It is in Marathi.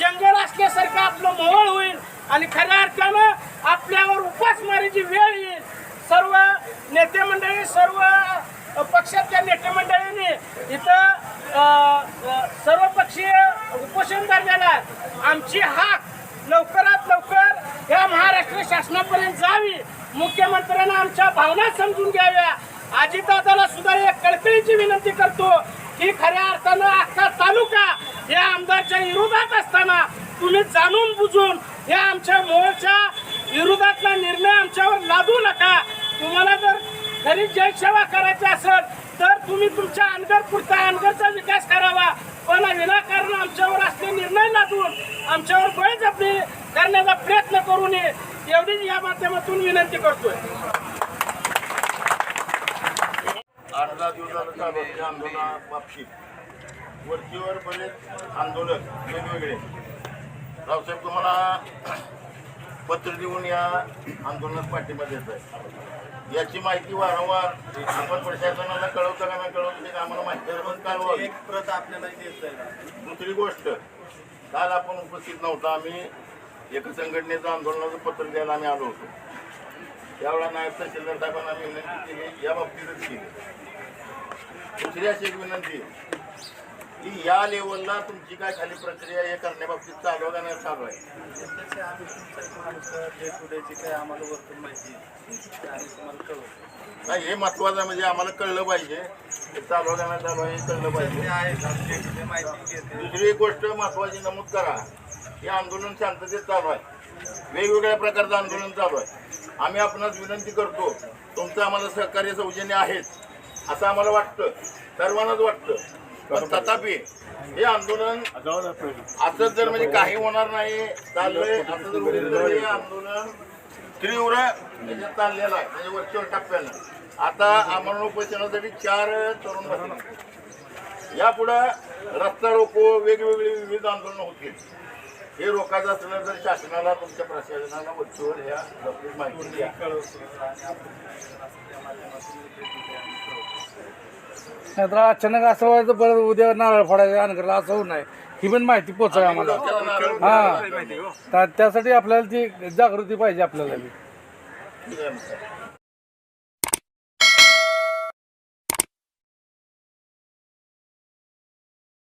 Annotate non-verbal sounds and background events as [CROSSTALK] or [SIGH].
जंगल असल्यासारखं आपलं मोहळ होईल आणि खऱ्या अर्थानं आपल्यावर उपासमारीची वेळ येईल. सर्व नेते मंडळी सर्व पक्षातल्या नेते मंडळीने इथं सर्वपक्षीय उपोषण करण्याला आमची हाक लवकरात लवकर या महाराष्ट्र शासनापर्यंत जावी. मुख्यमंत्र्यांना आमच्या भावना समजून घ्याव्या. आजीदादाला सुद्धा एक कळकळीची विनंती करतो की खऱ्या तुम्ही जाणून बुजून या आमच्या मोर्चा विरोधातला निर्णय आमच्यावर लादू नका. तुम्हाला जर घरी जयसेवा करायची असेल तर तुम्ही तुमच्या अनगर पुरता अनगरचा विकास करावा. पण विनाकारण आमच्यावर असले निर्णय लादून आमच्यावर बळजबरी करण्याचा प्रयत्न करू नये एवढीच या माध्यमातून विनंती करतोय. आठ दहा दिवसाला आंदोलना बाबतीत वरतीवर बरेच आंदोलक वेगवेगळे. रावसाहेब तुम्हाला [CLEARS THROAT] पत्र देऊन या आंदोलनात पाठिंबा देत आहे याची माहिती वारंवार आपण प्रशासनाला कळवतं का नाही कळवतं ते आम्हाला माहिती कळवावी एक प्रत आपल्याला देत आहे दुसरी गोष्ट काल आपण उपस्थित नव्हता. आम्ही एका संघटनेचं आंदोलनाचं पत्र द्यायला आम्ही आलो होतो. त्यावेळेला नायब तहसीलदार साहेबांना आम्ही विनंती केली. या बाबतीतच केली. दुसरी अशी एक विनंती आहे. की या लेवलला तुमची काय खाली प्रक्रिया हे करण्याबाबतीत चालू आहे का नाही चालू आहे? नाही हे महत्वाचं म्हणजे आम्हाला कळलं पाहिजे. हे चालू आहे का नाही चालू आहे हे कळलं पाहिजे. दुसरी एक गोष्ट महत्वाची नमूद करा. हे आंदोलन शांततेत चालू आहे. वेगवेगळ्या प्रकारचं आंदोलन चालू आहे. आम्ही आपणास विनंती करतो तुमचं आम्हाला सहकार्य सौजन्य आहेच असं आम्हाला वाटतं. सर्वांनाच वाटतं. पण तथापि हे आंदोलन असं जर म्हणजे काही होणार नाही चाललंय असं जर होईल तर हे आंदोलन तीव्र चाललेलं आहे म्हणजे वरच्या टप्प्यानं. आता आम्हाला उपोषणासाठी चार तरुण बसले. यापुढं रस्ता रोको वेगवेगळी विविध आंदोलनं होतील. हे रोखायचं असलं तर शासनाला तुमच्या प्रशासनाला वरचीवर ह्या माहिती द्या कळवतो आणि आपण त्या माध्यमातून डे टू डे आम्ही कळवतो नाहीतर अचानक असं व्हायचं परत उद्या नारळ फोडायचं अनगरला असं होऊ नये. ही पण माहिती पोचाय आम्हाला. हा. त्या- त्यासाठी आपल्याला ती जागृती पाहिजे आपल्याला. बी.